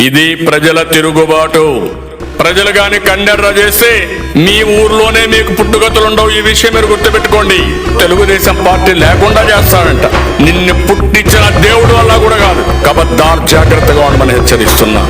ఇది ప్రజల తిరుగుబాటు. ప్రజలు గాని కండెర్ర చేస్తే మీ ఊర్లోనే మీకు పుట్టుగతులుండవు ఈ విషయం మీరు గుర్తుపెట్టుకోండి. తెలుగుదేశం పార్టీ లేకుండా చేస్తాడంట. నిన్ను పుట్టించిన దేవుడు వల్ల కూడా కాదు. కబద్దార్ జాగ్రత్తగా ఉండమని హెచ్చరిస్తున్నా.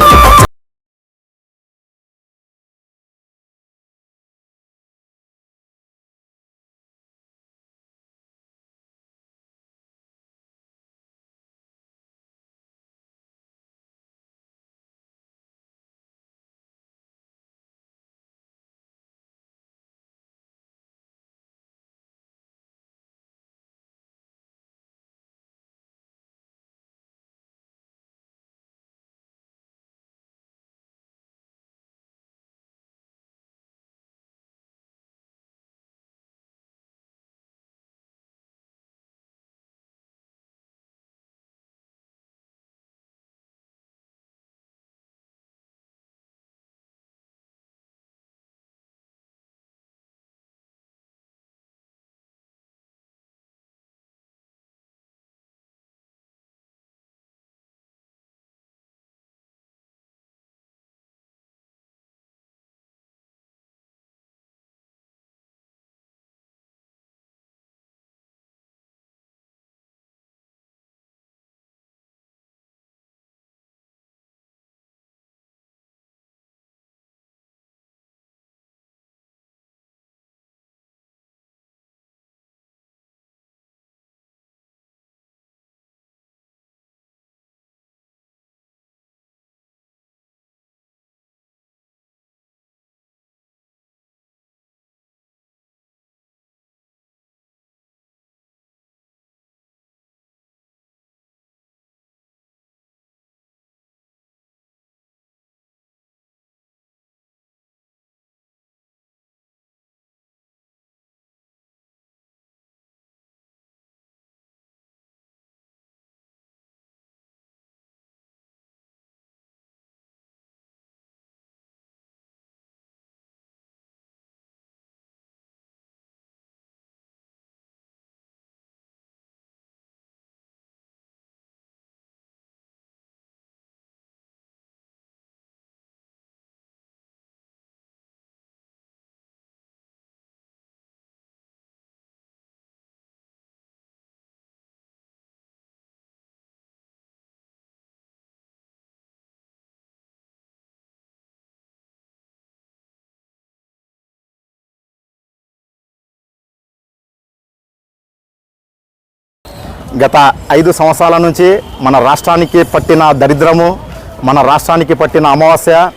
గత ఐదు సంవత్సరాల నుంచి మన రాష్ట్రానికి పట్టిన దరిద్రము మన రాష్ట్రానికి పట్టిన అమావాస్య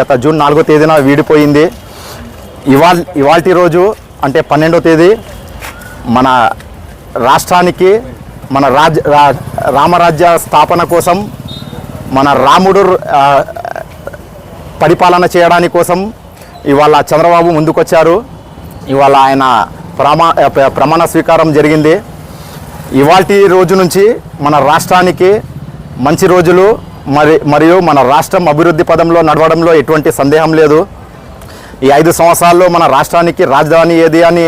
గత జూన్ నాలుగో తేదీన వీడిపోయింది. ఇవాళ ఇవాల్టి రోజు అంటే పన్నెండో తేదీ మన రాష్ట్రానికి మన రాజ్ రా- రామరాజ్య స్థాపన కోసం మన రాముడు పరిపాలన చేయడానికి కోసం ఇవాళ చంద్రబాబు ముందుకొచ్చారు. ఇవాళ ఆయన ప్రమా ప్రమాణ స్వీకారం జరిగింది. ఇవాటి రోజు నుంచి మన రాష్ట్రానికి మంచి రోజులు మరి మరియు మన రాష్ట్రం అభివృద్ధి పదంలో నడవడంలో ఎటువంటి సందేహం లేదు. ఈ ఐదు సంవత్సరాల్లో మన రాష్ట్రానికి రాజధాని ఏది అని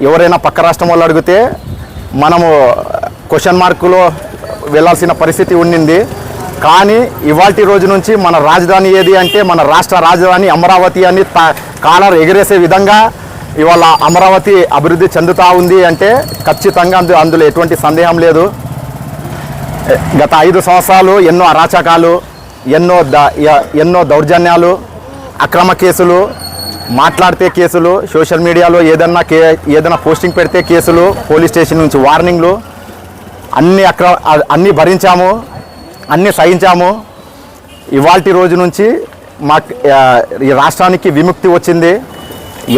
ఎవరైనా పక్క రాష్ట్రం వాళ్ళు అడిగితే మనము క్వశ్చన్ మార్కులో వెళ్ళాల్సిన పరిస్థితి ఉండింది. కానీ ఇవాల్టి రోజు నుంచి మన రాజధాని ఏది అంటే మన రాష్ట్ర రాజధాని అమరావతి అని త- కాలర్ ఎగిరేసే విధంగా ఇవాళ అమరావతి అభివృద్ధి చెందుతూ ఉంది అంటే ఖచ్చితంగా అందు అందులో ఎటువంటి సందేహం లేదు. గత ఐదు సంవత్సరాలు ఎన్నో అరాచకాలు ఎన్నో ద ఎన్నో దౌర్జన్యాలు అక్రమ కేసులు మాట్లాడితే కేసులు సోషల్ మీడియాలో ఏదన్నా కే ఏదైనా పోస్టింగ్ పెడితే కేసులు పోలీస్ స్టేషన్ నుంచి వార్నింగ్లు అన్ని అక్ర అన్నీ భరించాము అన్నీ సహించాము. ఇవాల్టి రోజు నుంచి మాకు ఈ రాష్ట్రానికి విముక్తి వచ్చింది.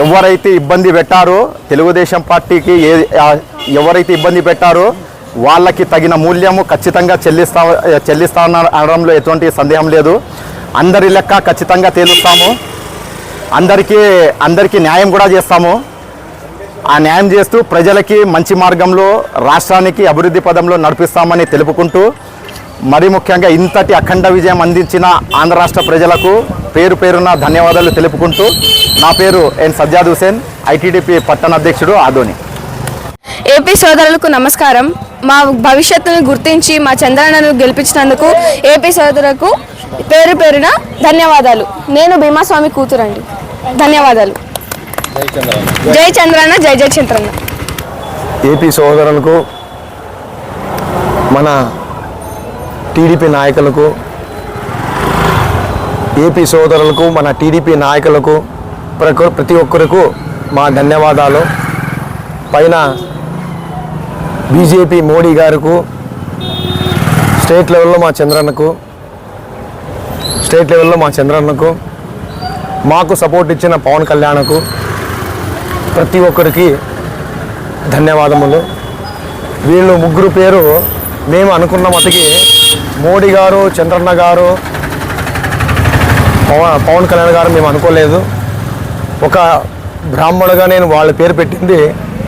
ఎవరైతే ఇబ్బంది పెట్టారో తెలుగుదేశం పార్టీకి ఏ ఎవరైతే ఇబ్బంది పెట్టారో వాళ్ళకి తగిన మూల్యము ఖచ్చితంగా చెల్లిస్తా చెల్లిస్తా అనడంలో ఎటువంటి సందేహం లేదు. అందరి లెక్క ఖచ్చితంగా తేలుస్తాము. అందరికీ అందరికీ న్యాయం కూడా చేస్తాము. ఆ న్యాయం చేస్తూ ప్రజలకి మంచి మార్గంలో రాష్ట్రానికి అభివృద్ధి పదంలో నడిపిస్తామని తెలుపుకుంటూ మరి ముఖ్యంగా ఇంతటి అఖండ విజయం అందించిన ఆంధ్ర రాష్ట్ర ప్రజలకు పేరు పేరున ధన్యవాదాలు తెలుపుకుంటూ నా పేరు ఎన్ సజ్జాద్ హుసేన్ ఐటీడీపీ పట్టణ అధ్యక్షుడు ఆదోని. ఏపీ సోదరులకు నమస్కారం. మా భవిష్యత్తును గుర్తించి మా చంద్రన్నను గెలిపించినందుకు ఏపీ సోదరులకు పేరు పేరున ధన్యవాదాలు. నేను భీమాస్వామి కూతురండి. ధన్యవాదాలు. జై చంద్రన్న జై జై చంద్రన్న. ఏపీ సోదరులకు మన టీడీపీ నాయకులకు ఏపీ సోదరులకు మన టీడీపీ నాయకులకు ప్రక- ప్రతి ఒక్కరికి మా ధన్యవాదాలు. పైన బీజేపీ మోడీ గారికి స్టేట్ లెవెల్లో మా చంద్రన్నకు స్టేట్ లెవెల్లో మా చంద్రన్నకు మాకు సపోర్ట్ ఇచ్చిన పవన్ కళ్యాణ్కు ప్రతి ఒక్కరికి ధన్యవాదములు. వీళ్ళు ముగ్గురు పేరు మేము అనుకున్న మటుకి మోడీ గారు చంద్రన్న గారు పవన్ పవన్ కళ్యాణ్ గారు మేము అనుకోలేదు. ఒక బ్రాహ్మణుగా నేను వాళ్ళ పేరు పెట్టింది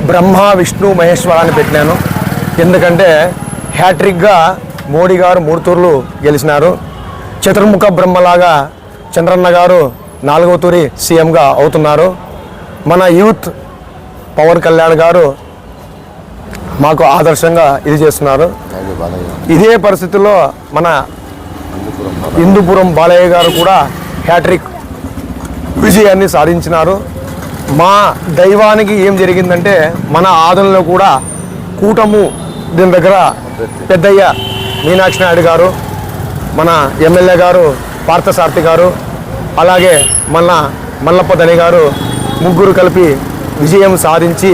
బ్రహ్మ విష్ణు మహేశ్వర అని పెట్టినాను. ఎందుకంటే హ్యాట్రిక్గా మోడీ గారు మూడు తూర్లు గెలిచినారు. చతుర్ముఖ బ్రహ్మలాగా చంద్రన్న గారు నాలుగవ తూరి సీఎంగా అవుతున్నారు. మన యూత్ పవన్ కళ్యాణ్ గారు మాకు ఆదర్శంగా ఇది చేస్తున్నారు. ఇదే పరిస్థితుల్లో మన హిందూపురం బాలయ్య గారు కూడా హ్యాట్రిక్ విజయాన్ని సాధించినారు. మా దైవానికి ఏం జరిగిందంటే మన ఆదరణలో కూడా కూటము దీని దగ్గర పెద్దయ్య మీనాక్షి నాయుడు గారు మన ఎమ్మెల్యే గారు పార్థసారథి గారు అలాగే మన మల్లప్ప గారు ముగ్గురు కలిపి విజయం సాధించి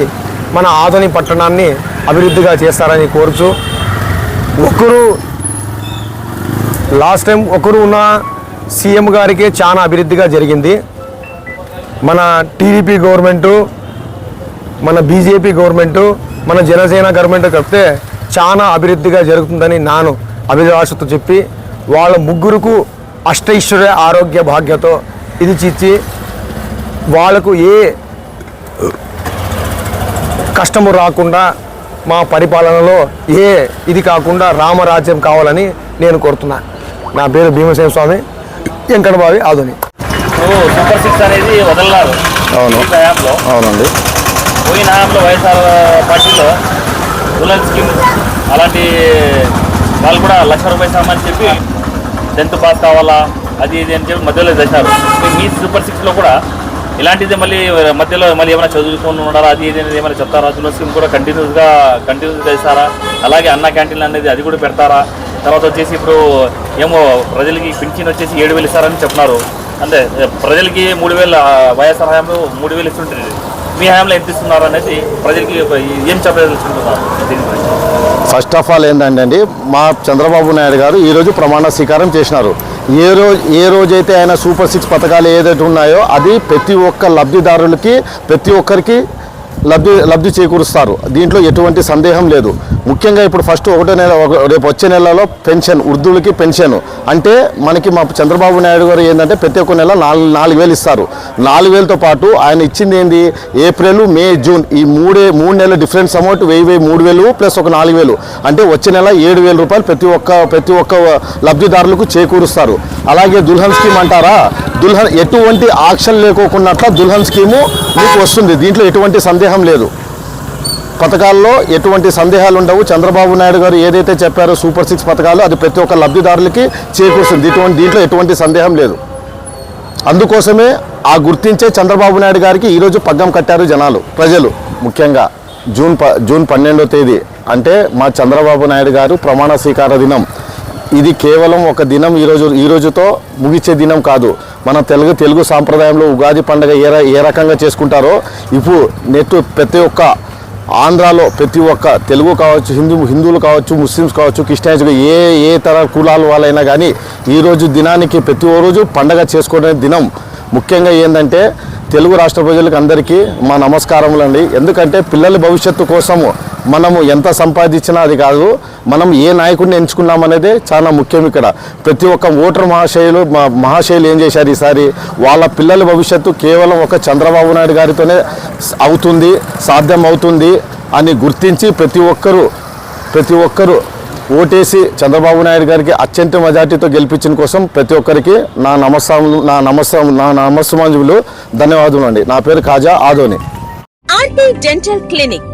మన ఆదోని పట్టణాన్ని అభివృద్ధిగా చేస్తారని కోరుచు ఒకరు లాస్ట్ టైం ఒకరు ఉన్న సీఎం గారికి చాలా అభివృద్ధిగా జరిగింది. మన టీడీపీ గవర్నమెంటు మన బీజేపీ గవర్నమెంటు మన జనసేన గవర్నమెంట్ కలిపితే చాలా అభివృద్ధిగా జరుగుతుందని నాను అభిలాషతో చెప్పి వాళ్ళ ముగ్గురుకు అష్టైశ్వర్య ఆరోగ్య భాగ్యతో ఇది చిచ్చి వాళ్ళకు ఏ కష్టము రాకుండా మా పరిపాలనలో ఏ ఇది కాకుండా రామరాజ్యం కావాలని నేను కోరుతున్నాను నా పేరు భీమసేన స్వామి వెంకటబావి ఆధుని సూపర్ సిక్స్ అనేది వదలన్నారు అవును. అవునండి. పోయిన హయాంలో వైఎస్ఆర్ పార్టీలో స్కీమ్ అలాంటి వాళ్ళు కూడా లక్ష రూపాయలు ఇస్తామని చెప్పి టెన్త్ పాస్ కావాలా అది ఇది అని చెప్పి మధ్యలో చేశారు. మీ- మీ సూపర్ సిక్స్లో కూడా ఇలాంటిది మళ్ళీ మధ్యలో మళ్ళీ ఏమైనా చదువుకొని ఉండాలా అది ఇది అనేది ఏమైనా చెప్తారా? దులన్ స్కీమ్ కూడా కంటిన్యూస్గా కంటిన్యూస్గా చేస్తారా అలాగే అన్న క్యాంటీన్ అనేది అది కూడా పెడతారా? తర్వాత వచ్చేసి ఇప్పుడు ఏమో ప్రజలకి పింఛన్ వచ్చేసి ఏడు వేలు ఇస్తారని చెప్తున్నారు అంటే ప్రజలకి మూడు వేల వైఎస్ఆర్ హయాంలో మూడు వేలు ఇస్తుంటుంది మీ హయాంలో ఎంత ఇస్తున్నారు అనేది ప్రజలకి ఏం చెప్పదలుచుకుంటున్నారు? ఫస్ట్ ఆఫ్ ఆల్ ఏంటంటే మా చంద్రబాబు నాయుడు గారు ఈరోజు ప్రమాణ స్వీకారం చేసినారు. ఏ రోజు ఏ రోజైతే ఆయన సూపర్ సిక్స్ పథకాలు ఏదైతే ఉన్నాయో అది ప్రతి ఒక్క లబ్ధిదారులకి ప్రతి ఒక్కరికి లబ్ధి లబ్ధి చేకూరుస్తారు. దీంట్లో ఎటువంటి సందేహం లేదు. ముఖ్యంగా ఇప్పుడు ఫస్ట్ ఒకటో నెల ఒక- రేపు వచ్చే నెలలో పెన్షన్ వృద్ధులకి పెన్షన్. అంటే మనకి మా చంద్రబాబు నాయుడు గారు ఏంటంటే ప్రతి ఒక్క నెల నాలుగు నాలుగు వేలు ఇస్తారు. నాలుగు వేలతో పాటు ఆయన ఇచ్చింది ఏంది? ఏప్రిల్ మే జూన్ ఈ మూడే మూడు నెలల డిఫరెన్స్ అమౌంట్ వెయ్యి వెయ్యి మూడు వేలు ప్లస్ ఒక నాలుగు వేలు. అంటే వచ్చే నెల ఏడు వేల రూపాయలు ప్రతి ఒక్క ప్రతి ఒక్క లబ్ధిదారులకు చేకూరుస్తారు. అలాగే దుల్హన్ స్కీమ్ అంటారా? దుల్హన్ ఎటువంటి ఆక్షన్ లేకోకుండా దుల్హన్ స్కీము మీకు వస్తుంది. దీంట్లో ఎటువంటి సందేహం లేదు. పథకాల్లో ఎటువంటి సందేహాలు ఉండవు. చంద్రబాబు నాయుడు గారు ఏదైతే చెప్పారో సూపర్ సిక్స్ పథకాలు అది ప్రతి ఒక్క లబ్ధిదారులకి చేకూరుస్తుంది. ఇటువంటి దీంట్లో ఎటువంటి సందేహం లేదు. అందుకోసమే ఆ గుర్తించే చంద్రబాబు నాయుడు గారికి ఈరోజు పగ్గం కట్టారు జనాలు ప్రజలు. ముఖ్యంగా జూన్ ప జూన్ పన్నెండో తేదీ. అంటే మా చంద్రబాబు నాయుడు గారు ప్రమాణ స్వీకార దినం. ఇది కేవలం ఒక దినం ఈరోజు ఈ రోజుతో ముగిచ్చే దినం కాదు. మన తెలుగు తెలుగు సాంప్రదాయంలో ఉగాది పండుగ ఏ ఏ రకంగా చేసుకుంటారో ఇప్పుడు నెట్ ప్రతి ఒక్క ఆంధ్రాలో ప్రతి ఒక్క తెలుగు కావచ్చు హిందూ హిందువులు కావచ్చు ముస్లిమ్స్ కావచ్చు క్రిస్టియన్స్ ఏ ఏ తర కులాల వాళ్ళైనా కానీ ఈరోజు దినానికి ప్రతి రోజు పండగ చేసుకునే దినం. ముఖ్యంగా ఏంటంటే తెలుగు రాష్ట్ర ప్రజలకు అందరికీ మా నమస్కారములండి. ఎందుకంటే పిల్లల భవిష్యత్తు కోసము మనము ఎంత సంపాదించినా అది కాదు మనం ఏ నాయకుడిని ఎంచుకున్నామనేదే చాలా ముఖ్యం ఇక్కడ. ప్రతి ఒక్క ఓటర్ మహాశయులు మా- మహాశయులు ఏం చేశారు ఈసారి? వాళ్ళ పిల్లల భవిష్యత్తు కేవలం ఒక చంద్రబాబు నాయుడు గారితోనే అవుతుంది సాధ్యం అవుతుంది అని గుర్తించి ప్రతి ఒక్కరూ ప్రతి ఒక్కరూ ఓటేసి చంద్రబాబు నాయుడు గారికి అత్యంత మెజార్టీతో గెలిపించిన కోసం ప్రతి ఒక్కరికి నా నమస్సాములు నా నమస్కారం నా నమస్సమాంజులు ధన్యవాదములు అండి నా పేరు Kaja Adoni. RT dental clinic.